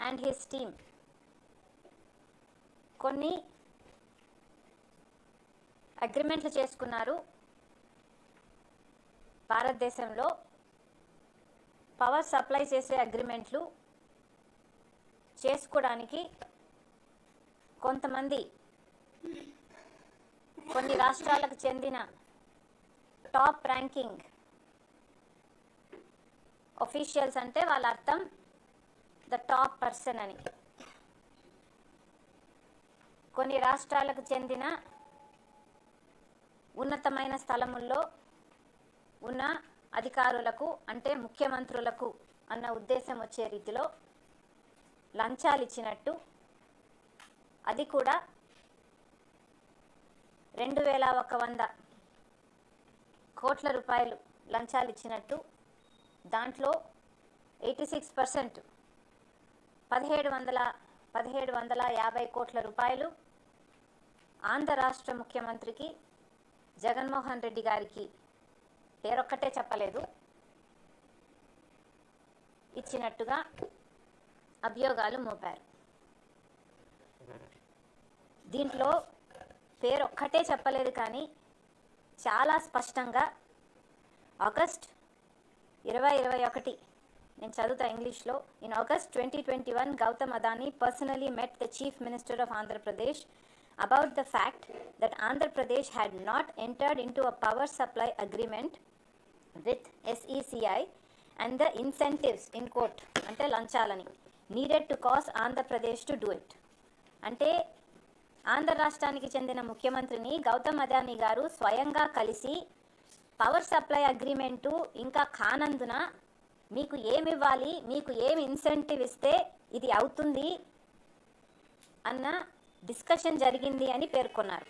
And his team. కొన్ని అగ్రిమెంట్లు చేసుకున్నారు. భారతదేశంలో పవర్ సప్లై చేసే అగ్రిమెంట్లు చేసుకోవడానికి కొంతమంది కొన్ని రాష్ట్రాలకు చెందిన టాప్ ర్యాంకింగ్ ఒఫీషియల్స్ అంటే వాళ్ళ అర్థం ద టాప్ పర్సన్ అని. కొన్ని రాష్ట్రాలకు చెందిన ఉన్నతమైన స్థలముల్లో ఉన్న అధికారులకు అంటే ముఖ్యమంత్రులకు అన్న ఉద్దేశం వచ్చే రీతిలో లంచాలు ఇచ్చినట్టు అది కూడా రెండు వేల ఒక వంద కోట్ల రూపాయలు లంచాలు ఇచ్చినట్టు దాంట్లో ఎయిటీ సిక్స్ పర్సెంట్ పదిహేడు వందల పదిహేడు వందల యాభై కోట్ల రూపాయలు ఆంధ్ర రాష్ట్ర ముఖ్యమంత్రికి జగన్మోహన్ రెడ్డి గారికి. పేరొక్కటే చెప్పలేదు. ఇచ్చినట్టుగా అభియోగాలు మోపారు. దీంట్లో పేరొక్కటే చెప్పలేదు కానీ చాలా స్పష్టంగా ఆగస్ట్ ఇరవై ఇరవై ఒకటి నేను చదువుతా ఇంగ్లీష్లో. In August twenty twenty one Gautam Adani personally met the chief minister of Andhra Pradesh about the fact that Andhra Pradesh had not entered into a power supply agreement with SECI and the incentives in court అంటే లంచాలని. Needed to cause Andhra Pradesh to do it. అంటే ఆంధ్ర రాష్ట్రానికి చెందిన ముఖ్యమంత్రిని గౌతమ్ అదానీ గారు స్వయంగా కలిసి power supply agreement ఇంకా కానందున మీకు ఏమి ఇవ్వాలి మీకు ఏమి ఇన్సెంటివ్ ఇస్తే ఇది అవుతుంది అన్న డిస్కషన్ జరిగింది అని పేర్కొన్నారు.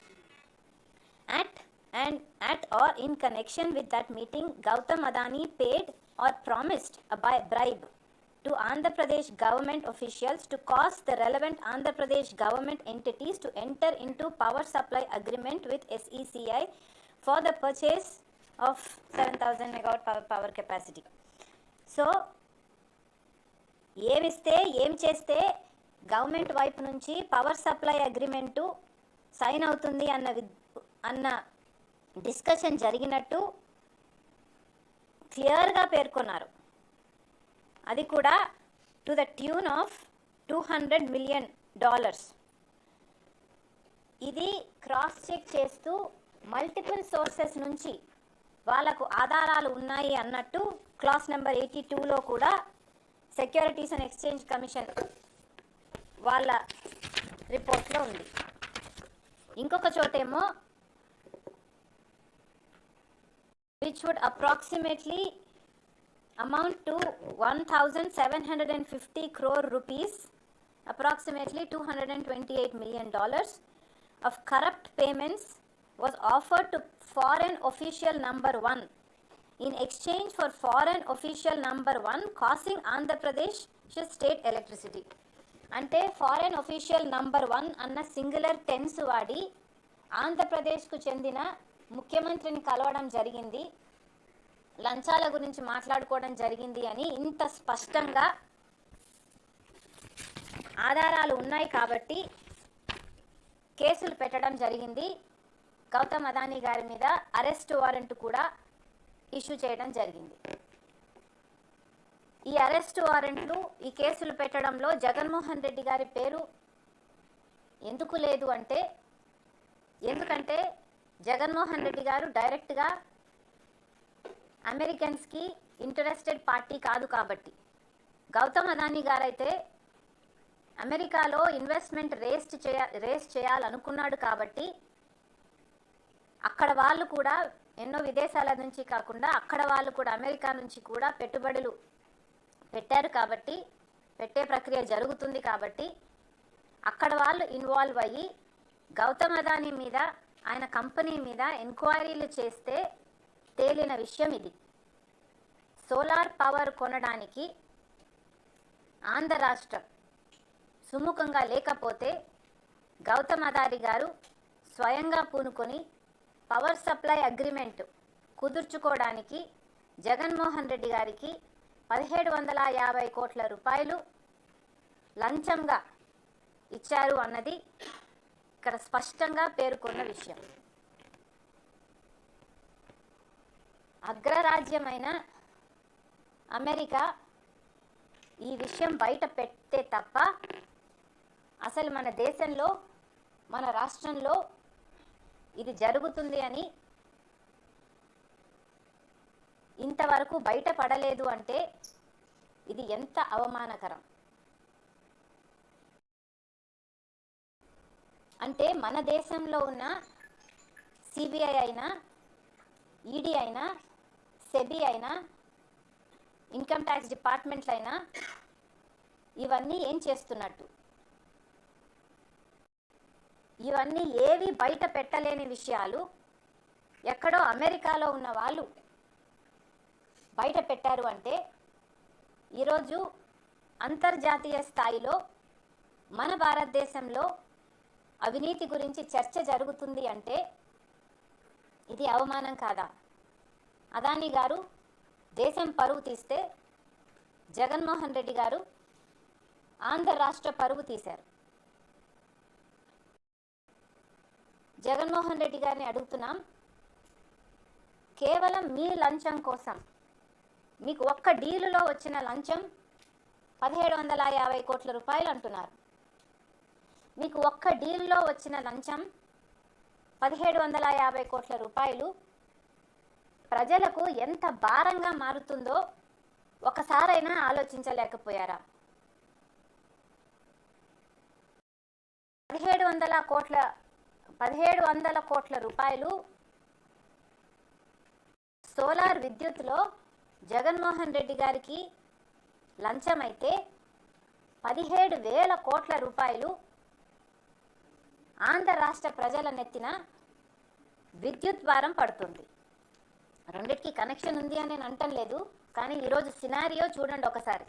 At and at or in connection with that meeting Gautam Adani paid or promised by bribe to Andhra Pradesh government officials to cause the relevant Andhra Pradesh government entities to enter into power supply agreement with SECI for the purchase of seven thousand megawatt power power capacity so ఏమిస్తే ఏం చేస్తే government వైపు నుంచి power supply agreement sign అవుతుంది అన్న వి- అన్న discussion జరిగినట్టు క్లియర్గా పేర్కొన్నారు. అది కూడా to the tune of two hundred million dollars. ఇది క్రాస్ చెక్ చేస్తూ మల్టిపుల్ సోర్సెస్ నుంచి వాళ్ళకు ఆధారాలు ఉన్నాయి అన్నట్టు క్లాస్ నెంబర్ ఎయిటీ టూలో కూడా సెక్యూరిటీస్ అండ్ ఎక్స్చేంజ్ కమిషన్ వాళ్ళ రిపోర్ట్లో ఉంది. ఇంకొక చోటేమో which would approximately amount to one thousand seven hundred and fifty crore rupees approximately two hundred and twenty eight million dollars of corrupt payments was offered to foreign official number 1 in exchange for foreign official number 1 causing andhra pradesh state electricity అంటే foreign official number one అన్న singular tense వాడి ఆంధ్రప్రదేశ్కు చెందిన ముఖ్యమంత్రిని కలవడం జరిగింది లంచాల గురించి మాట్లాడుకోవడం జరిగింది అని ఇంత స్పష్టంగా ఆధారాలు ఉన్నాయి కాబట్టి కేసులు పెట్టడం జరిగింది గౌతమ్ అదానీ గారి మీద అరెస్ట్ వారెంట్ కూడా ఇష్యూ చేయడం జరిగింది. ఈ అరెస్ట్ వారెంట్లు ఈ కేసులు పెట్టడంలో జగన్మోహన్ రెడ్డి గారి పేరు ఎందుకు లేదు అంటే ఎందుకంటే జగన్మోహన్ రెడ్డి గారు డైరెక్ట్గా అమెరికన్స్కి ఇంటరెస్టెడ్ పార్టీ కాదు కాబట్టి. గౌతమ్ అదానీ గారైతే అమెరికాలో ఇన్వెస్ట్మెంట్ రేస్ట్ చేయ రేస్ చేయాలనుకున్నాడు కాబట్టి అక్కడ వాళ్ళు కూడా ఎన్నో విదేశాల నుంచి కాకుండా అక్కడ వాళ్ళు కూడా అమెరికా నుంచి కూడా పెట్టుబడులు పెట్టారు కాబట్టి పెట్టే ప్రక్రియ జరుగుతుంది కాబట్టి అక్కడ వాళ్ళు ఇన్వాల్వ్ అయ్యి గౌతమ్ అదానీ మీద ఆయన కంపెనీ మీద ఎంక్వైరీలు చేస్తే తేలిన విషయం ఇది. సోలార్ పవర్ కొనడానికి ఆంధ్ర రాష్ట్రం సుముఖంగా లేకపోతే గౌతమ్ అదారి గారు స్వయంగా పూనుకొని పవర్ సప్లై అగ్రిమెంట్ కుదుర్చుకోవడానికి జగన్మోహన్ రెడ్డి గారికి పదిహేడు వందల యాభై కోట్ల రూపాయలు లంచంగా ఇచ్చారు అన్నది ఇక్కడ స్పష్టంగా పేర్కొన్న విషయం. అగ్రరాజ్యమైన అమెరికా ఈ విషయం బయట పెట్టే తప్ప అసలు మన దేశంలో మన రాష్ట్రంలో ఇది జరుగుతుంది అని ఇంతవరకు బయటపడలేదు అంటే ఇది ఎంత అవమానకరం? అంటే మన దేశంలో ఉన్న సిబిఐ అయినా ఈడీ అయినా సెబీ అయినా ఇన్కమ్ ట్యాక్స్ డిపార్ట్మెంట్లు అయినా ఇవన్నీ ఏం చేస్తున్నట్టు? ఇవన్నీ ఏవి బయట పెట్టలేని విషయాలు. ఎక్కడో అమెరికాలో ఉన్న వాళ్ళు బయట పెట్టారు అంటే ఈరోజు అంతర్జాతీయ స్థాయిలో మన భారతదేశంలో అవినీతి గురించి చర్చ జరుగుతుంది అంటే ఇది అవమానం కాదా? అదానీ గారు దేశం పరువు తీస్తే జగన్మోహన్ రెడ్డి గారు ఆంధ్ర రాష్ట్ర పరువు తీశారు. జగన్మోహన్ రెడ్డి గారిని అడుగుతున్నాం కేవలం మీ లంచం కోసం మీకు ఒక్క డీలులో వచ్చిన లంచం పదిహేడు వందల యాభై కోట్ల రూపాయలు అంటున్నారు. మీకు ఒక్క డీల్లో వచ్చిన లంచం పదిహేడు వందల యాభై కోట్ల రూపాయలు ప్రజలకు ఎంత భారంగా మారుతుందో ఒకసారైనా ఆలోచించలేకపోయారా? పదిహేడు వందల కోట్ల పదిహేడు వందల కోట్ల రూపాయలు సోలార్ విద్యుత్లో జగన్మోహన్ రెడ్డి గారికి లంచమైతే పదిహేడు వేల కోట్ల రూపాయలు ఆంధ్ర రాష్ట్ర ప్రజల నెత్తిన విద్యుత్ భారం పడుతుంది. రెండిటికి కనెక్షన్ ఉంది అని నేను అంటం లేదు కానీ ఈరోజు సినారియో చూడండి ఒకసారి.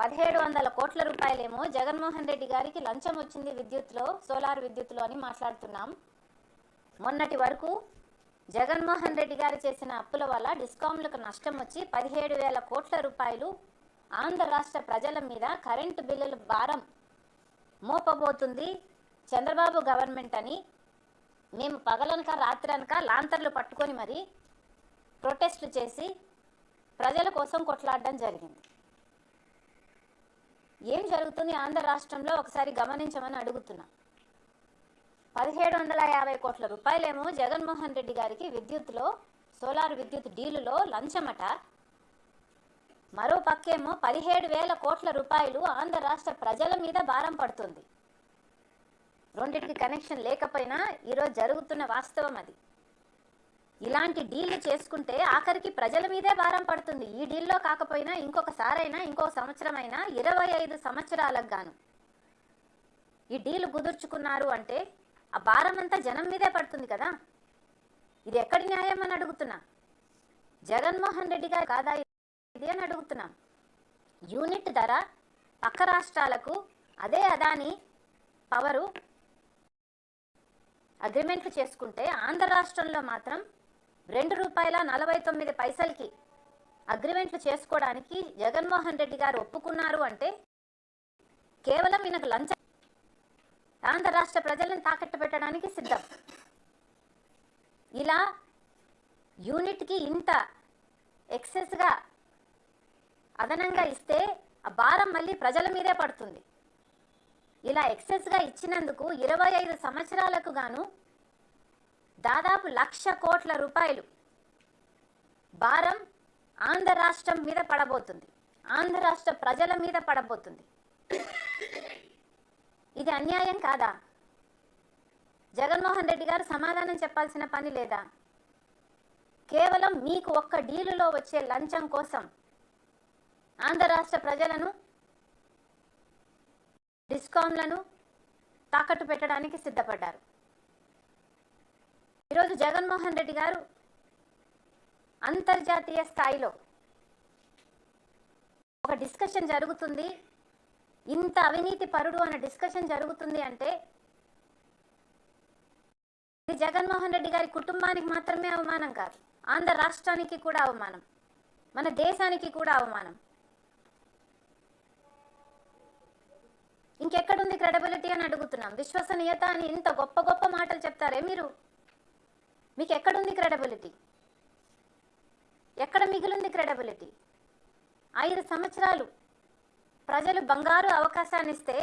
పదిహేడు వందల కోట్ల రూపాయలేమో జగన్మోహన్ రెడ్డి గారికి లంచం వచ్చింది విద్యుత్లో సోలార్ విద్యుత్లో అని మాట్లాడుతున్నాం. మొన్నటి వరకు జగన్మోహన్ రెడ్డి గారు చేసిన అప్పుల వల్ల డిస్కాంలకు నష్టం వచ్చి పదిహేడు వేల కోట్ల రూపాయలు ఆంధ్ర రాష్ట్ర ప్రజల మీద కరెంటు బిల్లుల భారం మోపబోతుంది చంద్రబాబు గవర్నమెంట్ అని. మేము పగలనక రాత్రనక లాంతర్లు పట్టుకొని మరి ప్రొటెస్టులు చేసి ప్రజల కోసం కొట్లాడడం జరిగింది. ఏం జరుగుతుంది ఆంధ్ర రాష్ట్రంలో ఒకసారి గమనించమని అడుగుతున్నా. పదిహేడు వందల యాభై కోట్ల రూపాయలేమో జగన్మోహన్ రెడ్డి గారికి విద్యుత్లో సోలార్ విద్యుత్ డీలులో లంచమట. మరో పక్కేమో పదిహేడు వేల కోట్ల రూపాయలు ఆంధ్ర రాష్ట్ర ప్రజల మీద భారం పడుతుంది. రెండింటికి కనెక్షన్ లేకపోయినా ఈరోజు జరుగుతున్న వాస్తవం అది. ఇలాంటి డీళ్ళు చేసుకుంటే ఆఖరికి ప్రజల మీదే భారం పడుతుంది. ఈ డీల్లో కాకపోయినా ఇంకొకసారైనా ఇంకో సంవత్సరమైనా ఇరవై ఐదు సంవత్సరాలకు గాను. ఈ డీలు కుదుర్చుకున్నారు అంటే ఆ భారం అంతా జనం మీదే పడుతుంది కదా? ఇది ఎక్కడి న్యాయం అని అడుగుతున్నా. జగన్మోహన్ రెడ్డి గారు కాదా ఇది అని అడుగుతున్నాం. యూనిట్ ధర పక్క రాష్ట్రాలకు అదే అదాని పవరు అగ్రిమెంట్లు చేసుకుంటే ఆంధ్ర రాష్ట్రంలో మాత్రం రెండు రూపాయల నలభై తొమ్మిది పైసలకి అగ్రిమెంట్లు చేసుకోవడానికి జగన్మోహన్ రెడ్డి గారు ఒప్పుకున్నారు అంటే కేవలం ఈయనకు లంచం ఆంధ్ర రాష్ట్ర ప్రజలను తాకట్టు పెట్టడానికి సిద్ధం. ఇలా యూనిట్కి ఇంత ఎక్సెస్గా అదనంగా ఇస్తే ఆ భారం మళ్ళీ ప్రజల మీదే పడుతుంది. ఇలా ఎక్సెస్గా ఇచ్చినందుకు ఇరవై ఐదు సంవత్సరాలకు గాను దాదాపు లక్ష కోట్ల రూపాయలు భారం ఆంధ్ర రాష్ట్రం మీద పడబోతుంది. ఆంధ్ర రాష్ట్ర ప్రజల మీద పడబోతుంది. ఇది అన్యాయం కాదా? జగన్మోహన్ రెడ్డి గారు సమాధానం చెప్పాల్సిన పని లేదా? కేవలం మీకు ఒక్క డీలులో వచ్చే లంచం కోసం ఆంధ్ర రాష్ట్ర ప్రజలను డిస్కాంలను తాకట్టు పెట్టడానికి సిద్ధపడ్డారు. ఈరోజు జగన్మోహన్ రెడ్డి గారు అంతర్జాతీయ స్థాయిలో ఒక డిస్కషన్ జరుగుతుంది. ఇంత అవినీతి పరుడు అనే డిస్కషన్ జరుగుతుంది అంటే ఇది జగన్మోహన్ రెడ్డి గారి కుటుంబానికి మాత్రమే అవమానం కాదు. ఆంధ్ర రాష్ట్రానికి కూడా అవమానం. మన దేశానికి కూడా అవమానం. ఇంకెక్కడుంది క్రెడిబిలిటీ అని అడుగుతున్నాం. విశ్వసనీయత అని ఇంత గొప్ప గొప్ప మాటలు చెప్తారే మీరు? మీకు ఎక్కడుంది క్రెడబిలిటీ? ఎక్కడ మిగిలింది క్రెడబిలిటీ? ఐదు సంవత్సరాలు ప్రజలు బంగారు అవకాశాన్ని ఇస్తే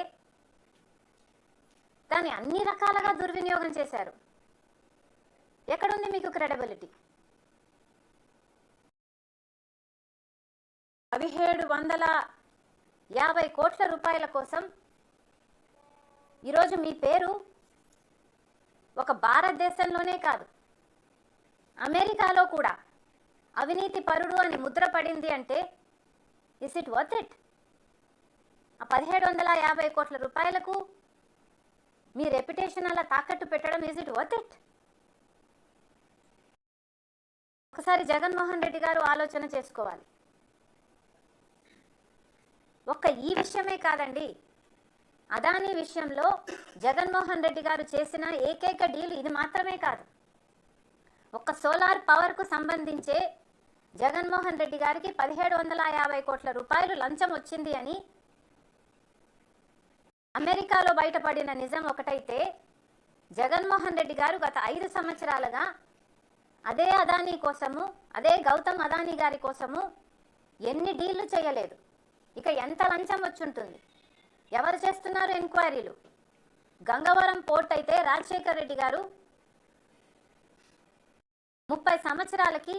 దాన్ని అన్ని రకాలుగా దుర్వినియోగం చేశారు. ఎక్కడుంది మీకు క్రెడబిలిటీ? పదిహేడు వందల యాభై కోట్ల రూపాయల కోసం ఈరోజు మీ పేరు ఒక భారతదేశంలోనే కాదు. అమెరికాలో కూడా అవినీతి పరుడు అని ముద్ర పడింది అంటే ఇస్ ఇట్ వర్త్ ఇట్ ఆ పదిహేడు వందల యాభై కోట్ల రూపాయలకు మీ రెప్యుటేషన్ అలా తాకట్టు పెట్టడం ఇస్ ఇట్ వర్త్ ఇట్ ఒకసారి జగన్మోహన్ రెడ్డి గారు ఆలోచన చేసుకోవాలి. ఒక్క ఈ విషయమే కాదండి అదానీ విషయంలో జగన్మోహన్ రెడ్డి గారు చేసిన ఏకైక డీల్ ఇది మాత్రమే కాదు. ఒక్క సోలార్ పవర్కు సంబంధించే జగన్మోహన్ రెడ్డి గారికి పదిహేడు వందల యాభై కోట్ల రూపాయలు లంచం వచ్చింది అని అమెరికాలో బయటపడిన నిజం ఒకటైతే జగన్మోహన్ రెడ్డి గారు గత ఐదు సంవత్సరాలుగా అదే అదానీ కోసము అదే గౌతమ్ అదానీ గారి కోసము ఎన్ని డీళ్ళు చేయలేదు. ఇక ఎంత లంచం వచ్చుంటుంది? ఎవరు చేస్తున్నారు ఎంక్వైరీలు? గంగవరం పోర్ట్ అయితే రాజశేఖర్ రెడ్డి గారు ముప్పై సంవత్సరాలకి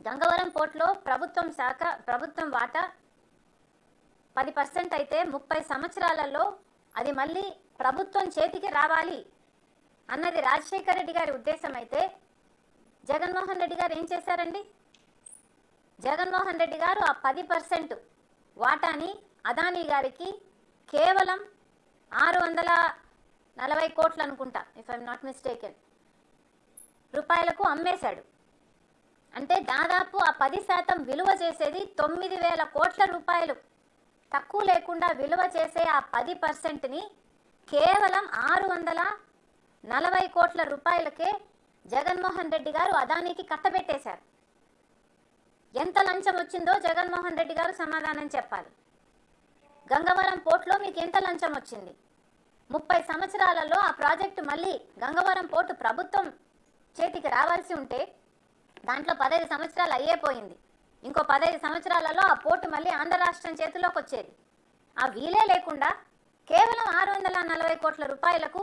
గంగవరం పోర్ట్లో ప్రభుత్వం శాఖ ప్రభుత్వం వాటా పది పర్సెంట్ అయితే ముప్పై సంవత్సరాలలో అది మళ్ళీ ప్రభుత్వం చేతికి రావాలి అన్నది రాజశేఖర రెడ్డి గారి ఉద్దేశం అయితే జగన్మోహన్ రెడ్డి గారు ఏం చేశారండి? జగన్మోహన్ రెడ్డి గారు ఆ పది పర్సెంట్ వాటాని అదానీ గారికి కేవలం ఆరు వందల నలభై కోట్లు అనుకుంటా ఇఫ్ ఐఎమ్ నాట్ మిస్టేకెన్ రూపాయలకు అమ్మేశాడు. అంటే దాదాపు ఆ పది శాతం విలువ చేసేది తొమ్మిది వేల కోట్ల రూపాయలు. తక్కువ లేకుండా విలువ చేసే ఆ పది పర్సెంట్ని కేవలం ఆరు వందల నలభై కోట్ల రూపాయలకే జగన్మోహన్ రెడ్డి గారు అదానికి కట్టబెట్టేశారు. ఎంత లంచం వచ్చిందో జగన్మోహన్ రెడ్డి గారు సమాధానం చెప్పాలి. గంగవరం పోర్టులో మీకు ఎంత లంచం వచ్చింది? ముప్పై సంవత్సరాలలో ఆ ప్రాజెక్టు మళ్ళీ గంగవరం పోర్టు ప్రభుత్వం చేతికి రావాల్సి ఉంటే దాంట్లో పదహైదు సంవత్సరాలు అయ్యేపోయింది ఇంకో పదహైదు సంవత్సరాలలో ఆ పోర్టు మళ్ళీ ఆంధ్ర రాష్ట్రం చేతిలోకి వచ్చేది. ఆ వీలే లేకుండా కేవలం ఆరు వందల నలభై కోట్ల రూపాయలకు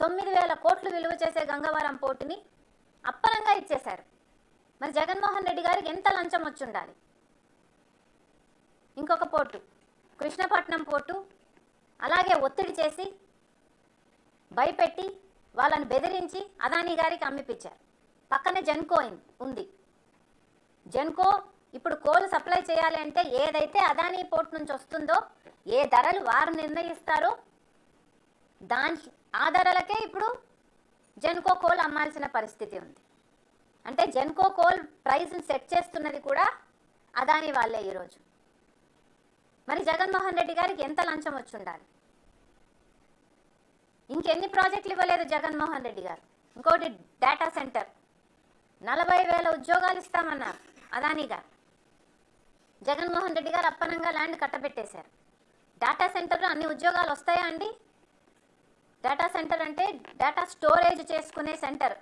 తొమ్మిది వేల కోట్లు విలువ చేసే గంగవరం పోర్టుని అప్పనంగా ఇచ్చేశారు. మరి జగన్మోహన్ రెడ్డి గారికి ఎంత లంచం వచ్చి ఉండాలి ఇంకొక పోర్టు కృష్ణపట్నం పోర్టు అలాగే ఒత్తిడి చేసి భయపెట్టి వాళ్ళని బెదిరించి అదానీ గారికి అమ్మిపించారు. పక్కనే జెన్కో ఉంది. జెన్కో ఇప్పుడు కోల్ సప్లై చేయాలి అంటే ఏదైతే అదానీ పోర్ట్ నుంచి వస్తుందో ఏ ధరలు వారు నిర్ణయిస్తారో దాని ఆ ధరలకే ఇప్పుడు జెన్కో కోల్ అమ్మాల్సిన పరిస్థితి ఉంది. అంటే జెన్కో కోల్ ప్రైస్ని సెట్ చేస్తున్నది కూడా అదానీ వాళ్ళే ఈరోజు. మరి జగన్మోహన్ రెడ్డి గారికి ఎంత లంచం వచ్చి ఉండాలి? ఇంకెన్ని ప్రాజెక్టులు ఇవ్వలేదు జగన్మోహన్ రెడ్డి గారు. ఇంకోటి డేటా సెంటర్ నలభై వేల ఉద్యోగాలు ఇస్తామన్నారు అదానీ గారు. జగన్మోహన్ రెడ్డి గారు అప్పనంగా ల్యాండ్ కట్టబెట్టేశారు. డేటా సెంటర్లో అన్ని ఉద్యోగాలు వస్తాయా అండి? డేటా సెంటర్ అంటే డేటా స్టోరేజ్ చేసుకునే సెంటర్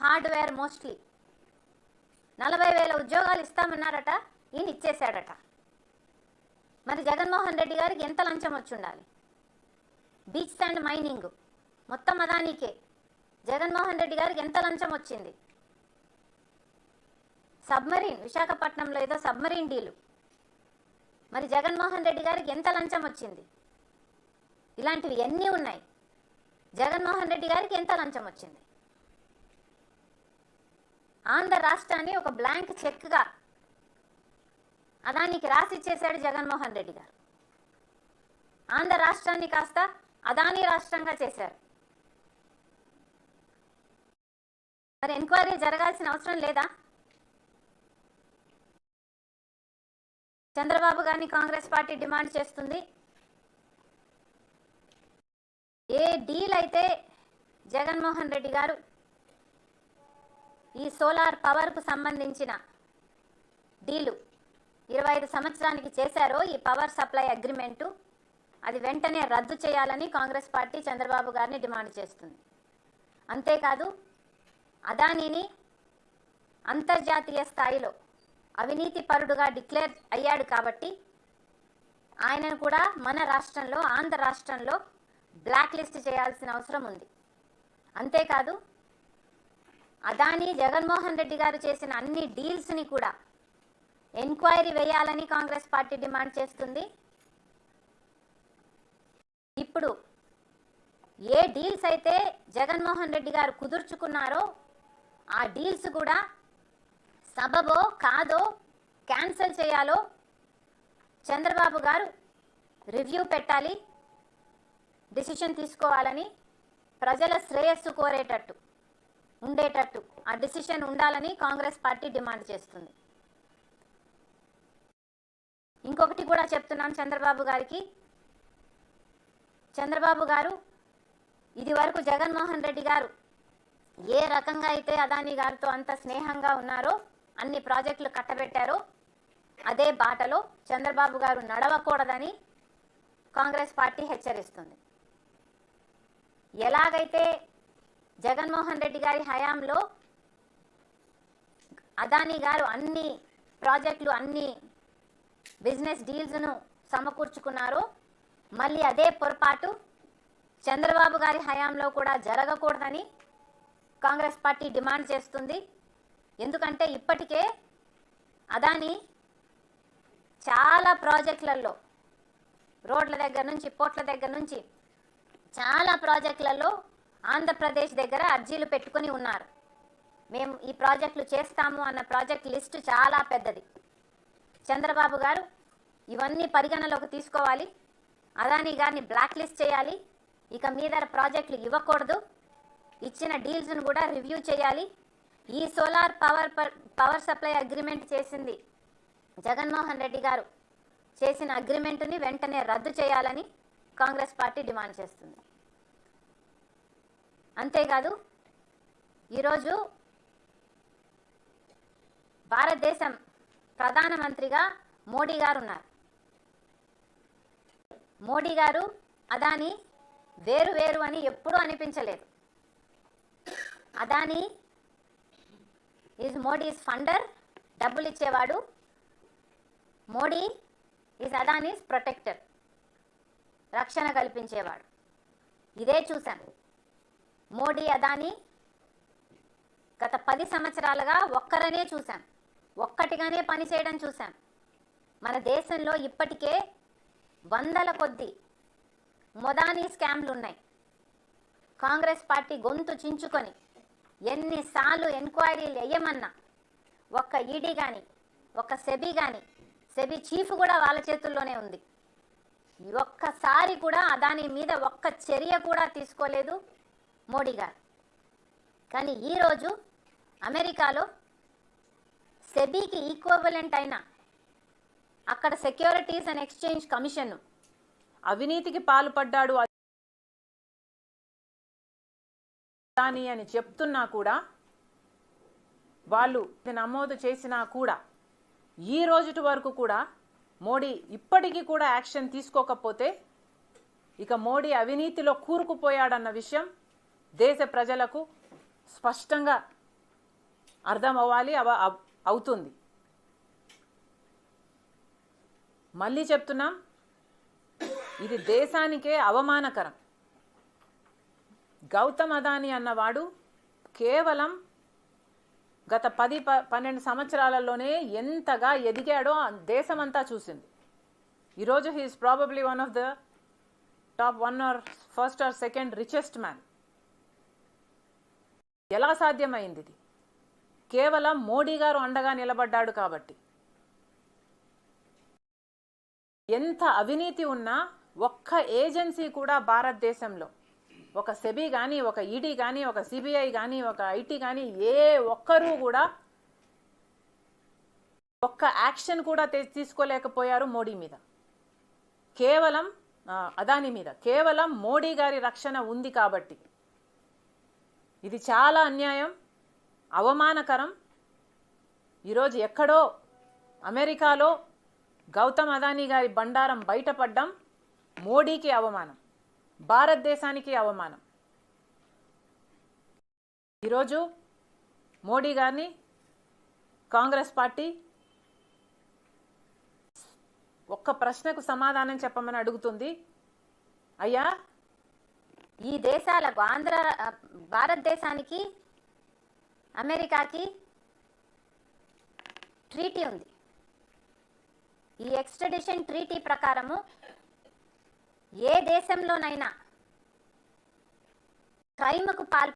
హార్డ్వేర్ మోస్ట్లీ నలభై వేల ఉద్యోగాలు ఇస్తామన్నారట ఈయన ఇచ్చేశాడట. మరి జగన్మోహన్ రెడ్డి గారికి ఎంత లంచం వచ్చి ఉండాలి? బీచ్ అండ్ మైనింగ్ మొత్తం అదానికే. జగన్మోహన్ రెడ్డి గారికి ఎంత లంచం వచ్చింది? సబ్మరీన్ విశాఖపట్నంలో ఏదో సబ్మరీన్ డీలు. మరి జగన్మోహన్ రెడ్డి గారికి ఎంత లంచం వచ్చింది? ఇలాంటివి ఎన్ని ఉన్నాయి? జగన్మోహన్ రెడ్డి గారికి ఎంత లంచం వచ్చింది? ఆంధ్ర రాష్ట్రాన్ని ఒక బ్లాంక్ చెక్గా అదానికి రాసిచ్చేశాడు జగన్మోహన్ రెడ్డి గారు. ఆంధ్ర రాష్ట్రాన్ని కాస్త అదానీ రాష్ట్రంగా చేశారు. మరి ఎంక్వైరీ జరగాల్సిన అవసరం లేదా? చంద్రబాబు గారిని కాంగ్రెస్ పార్టీ డిమాండ్ చేస్తుంది. ఏ డీల్ అయితే జగన్మోహన్ రెడ్డి గారు ఈ సోలార్ పవర్కు సంబంధించిన డీలు ఇరవై ఐదు సంవత్సరానికి చేశారో ఈ పవర్ సప్లై అగ్రిమెంటు అది వెంటనే రద్దు చేయాలని కాంగ్రెస్ పార్టీ చంద్రబాబు గారిని డిమాండ్ చేస్తుంది. అంతేకాదు అదానీని అంతర్జాతీయ స్థాయిలో అవినీతి పరుడుగా డిక్లేర్ అయ్యాడు కాబట్టి ఆయనను కూడా మన రాష్ట్రంలో ఆంధ్ర రాష్ట్రంలో బ్లాక్ లిస్ట్ చేయాల్సిన అవసరం ఉంది. అంతేకాదు అదానీ జగన్మోహన్ రెడ్డి గారు చేసిన అన్ని డీల్స్ని కూడా ఎంక్వైరీ వేయాలని కాంగ్రెస్ పార్టీ డిమాండ్ చేస్తుంది. ఇప్పుడు ఏ డీల్స్ అయితే జగన్మోహన్ రెడ్డి గారు కుదుర్చుకున్నారో ఆ డీల్స్ కూడా సబబో కాదో క్యాన్సిల్ చేయాలో చంద్రబాబు గారు రివ్యూ పెట్టాలి డిసిషన్ తీసుకోవాలని ప్రజల శ్రేయస్సు కోరేటట్టు ఉండేటట్టు ఆ డిసిషన్ ఉండాలని కాంగ్రెస్ పార్టీ డిమాండ్ చేస్తుంది. ఇంకొకటి కూడా చెప్తున్నాను చంద్రబాబు గారికి. చంద్రబాబు గారు ఇది వరకు జగన్మోహన్ రెడ్డి గారు ఏ రకంగా అయితే అదానీ గారితో అంత స్నేహంగా ఉన్నారో అన్ని ప్రాజెక్టులు కట్టబెట్టారో అదే బాటలో చంద్రబాబు గారు నడవకూడదని కాంగ్రెస్ పార్టీ హెచ్చరిస్తుంది. ఎలాగైతే జగన్మోహన్ రెడ్డి గారి హయాంలో అదానీ గారు అన్ని ప్రాజెక్టులు అన్ని బిజినెస్ డీల్స్ను సమకూర్చుకున్నారో మళ్ళీ అదే పొరపాటు చంద్రబాబు గారి హయాంలో కూడా జరగకూడదని కాంగ్రెస్ పార్టీ డిమాండ్ చేస్తుంది. ఎందుకంటే ఇప్పటికే అదాని చాలా ప్రాజెక్టులలో రోడ్ల దగ్గర నుంచి పోర్ట్ల దగ్గర నుంచి చాలా ప్రాజెక్టులలో ఆంధ్రప్రదేశ్ దగ్గర అర్జీలు పెట్టుకుని ఉన్నారు. మేము ఈ ప్రాజెక్టులు చేస్తాము అన్న ప్రాజెక్ట్ లిస్టు చాలా పెద్దది. చంద్రబాబు గారు ఇవన్నీ పరిగణలోకి తీసుకోవాలి. అదానీ గారిని బ్లాక్ లిస్ట్ చేయాలి. ఇక మీద ప్రాజెక్టులు ఇవ్వకూడదు. ఇచ్చిన డీల్స్ను కూడా రివ్యూ చేయాలి. ఈ solar power power supply agreement చేసింది జగన్మోహన్ రెడ్డి గారు. చేసిన అగ్రిమెంటుని వెంటనే రద్దు చేయాలని కాంగ్రెస్ పార్టీ డిమాండ్ చేస్తుంది. అంతేకాదు ఈరోజు భారతదేశం ప్రధానమంత్రిగా మోడీ గారు ఉన్నారు. మోడీ గారు అదాని వేరు వేరు అని ఎప్పుడూ అనిపించలేదు. అదాని ఈజ్ మోడీస్ ఫండర్ డబ్బులు ఇచ్చేవాడు. Modi is Adani's protector. రక్షణ కల్పించేవాడు. ఇదే చూశాను. మోడీ అదానీ గత పది సంవత్సరాలుగా ఒక్కరనే చూశాం. ఒక్కటిగానే పనిచేయడం చూశాం. మన దేశంలో ఇప్పటికే వందల కొద్ది మొదానీ స్కామ్లు ఉన్నాయి. కాంగ్రెస్ పార్టీ గొంతు చించుకొని ఎన్నిసార్లు ఎంక్వైరీలు వేయమన్నా ఒక్క ఈడీ కానీ ఒక్క సెబీ కానీ సెబీ చీఫ్ కూడా వాళ్ళ చేతుల్లోనే ఉంది. ఒక్కసారి కూడా దాని మీద ఒక్క చర్య కూడా తీసుకోలేదు మోడీ గారు. కానీ ఈరోజు అమెరికాలో సెబీకి ఈక్వలెంట్ అయిన అక్కడ సెక్యూరిటీస్ అండ్ ఎక్స్చేంజ్ కమిషన్ అవినీతికి పాల్పడ్డాడు దాని అని చెప్తున్నా కూడా వాళ్ళు నమోదు చేసినా కూడా ఈ రోజుటి వరకు కూడా మోడీ ఇప్పటికీ కూడా యాక్షన్ తీసుకోకపోతే ఇక మోడీ అవినీతిలో కూరుకుపోయాడన్న విషయం దేశ ప్రజలకు స్పష్టంగా అర్థం అవ్వాలి అవ- అవుతుంది. మళ్ళీ చెప్తున్నాం ఇది దేశానికే అవమానకరం. గౌతమ్ అదాని అన్నవాడు కేవలం గత పది ప పన్నెండు సంవత్సరాలలోనే ఎంతగా ఎదిగాడో దేశమంతా చూసింది. ఈరోజు he is probably one of the top one or first or second richest man ఎలా సాధ్యమైంది ఇది? కేవలం మోడీ గారు అండగా నిలబడ్డాడు కాబట్టి. ఎంత అవినీతి ఉన్నా ఒక్క ఏజెన్సీ కూడా భారతదేశంలో ఒక సెబీ కానీ ఒక ఈడీ కానీ ఒక సిబిఐ కానీ ఒక ఐటీ కానీ ఏ ఒక్కరూ కూడా ఒక్క యాక్షన్ కూడా తీసుకోలేకపోయారు మోడీ మీద. కేవలం అదాని మీద. కేవలం మోడీ గారి రక్షణ ఉంది కాబట్టి. ఇది చాలా అన్యాయం అవమానకరం. ఈరోజు ఎక్కడో అమెరికాలో గౌతమ్ అదానీ గారి బండారం బయటపడ్డం మోడీకి అవమానం. భారతదేశానికి అవమానం. ఈరోజు మోడీ గారిని కాంగ్రెస్ పార్టీ ఒక్క ప్రశ్నకు సమాధానం చెప్పమని అడుగుతుంది. అయ్యా ఈ దేశాలకు ఆంధ్ర భారతదేశానికి అమెరికాకి ట్రీటీ ఉంది. ఈ ఎక్స్ట్రడిషన్ ట్రీటీ ప్రకారము ఏ దేశంలోనైనా. క్రైమ్కు పాల్